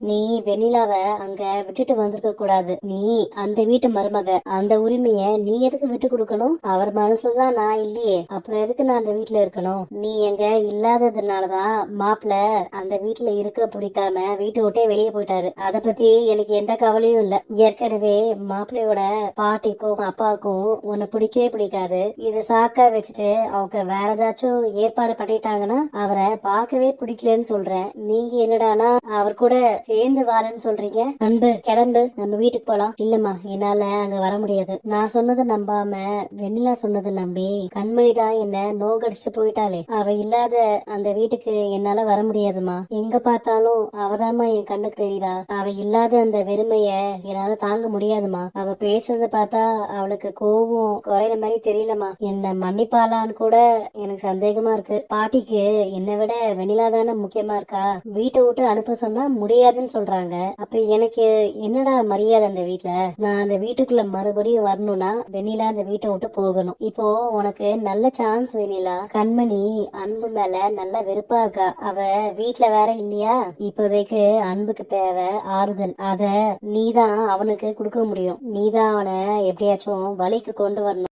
நீ வெண்ணிலாவ அங்க விட்டுட்டு வந்திருக்க கூடாது. நீ அந்த வீட்டு மருமக. அந்த உரிமைய நீ எதுக்கு விட்டு கொடுக்கணும்? அவர் மனசுதான் நான் இல்லையே. அப்புறம் எதுக்கு நான் அந்த வீட்டுல இருக்கணும்? நீ எங்க இல்லாததுனாலதான் மாப்பிள்ள அந்த வீட்டுல இருக்க பிடிக்காம வீட்டை விட்டே வெளியே போயிட்டாரு. அத பத்தி எனக்கு எந்த கவலையும் இல்ல. ஏற்கனவே மாப்பிள்ளையோட பாட்டிக்கும் அப்பாவுக்கும் உன்னை பிடிக்கவே பிடிக்காது. இது சாக்கா வச்சுட்டு அவங்க வேற ஏதாச்சும் ஏற்பாடு பண்ணிட்டாங்கன்னா அவரை பார்க்கவே பிடிக்கலன்னு சொல்றேன். நீங்க என்னடானா அவர் கூட சேர்ந்து வரேன்னு சொல்றீங்க? அன்பு கிளம்பு. நம்ம வீட்டுக்கு போலாம். இல்லம்மா என்னால அங்க வர முடியாது. நான் சொன்னதை நம்பாம வெண்ணிலா சொன்னதை நம்பி கண்மணி தான் என்ன நோகடிச்சிட்டு போயிட்டாளே. அவ இல்லாத அந்த வீட்டுக்கு என்னால வர முடியாதுமா எங்க பார்த்தாலும் அவதாம்மா என் கண்ணுக்கு தெரியறா அவ இல்லாத அந்த வெறுமைய என்னால தாங்க முடியாதுமா அவ பேசுறத பார்த்தா அவளுக்கு கோவம் குறையிற மாதிரி தெரியலமா என்ன மன்னிப்பாளான்னு கூட எனக்கு சந்தேகமா இருக்கு. பாட்டிக்கு என்னை விட வெண்ணிலா தானே முக்கியமா இருக்கா? வீட்டை விட்டு அனுப்ப சொன்னா முடியாது முடியாதுன்னு சொல்றாங்க. அப்ப எனக்கு என்னடா மரியாதை அந்த வீட்டுல நான் அந்த வீட்டுக்குள்ள மறுபடியும் வரணும்னா வெண்ணிலா அந்த வீட்டை விட்டு போகணும். இப்போ உனக்கு நல்ல சான்ஸ் வெண்ணிலா. கண்மணி அன்பு மேல நல்ல வெறுப்பா இருக்கா. அவ வீட்டுல வேற இல்லையா? இப்போதைக்கு அன்புக்கு தேவை ஆறுதல். அத நீதான் அவனுக்கு கொடுக்க முடியும். நீதான் அவனை எப்படியாச்சும் வழிக்கு கொண்டு வரணும்.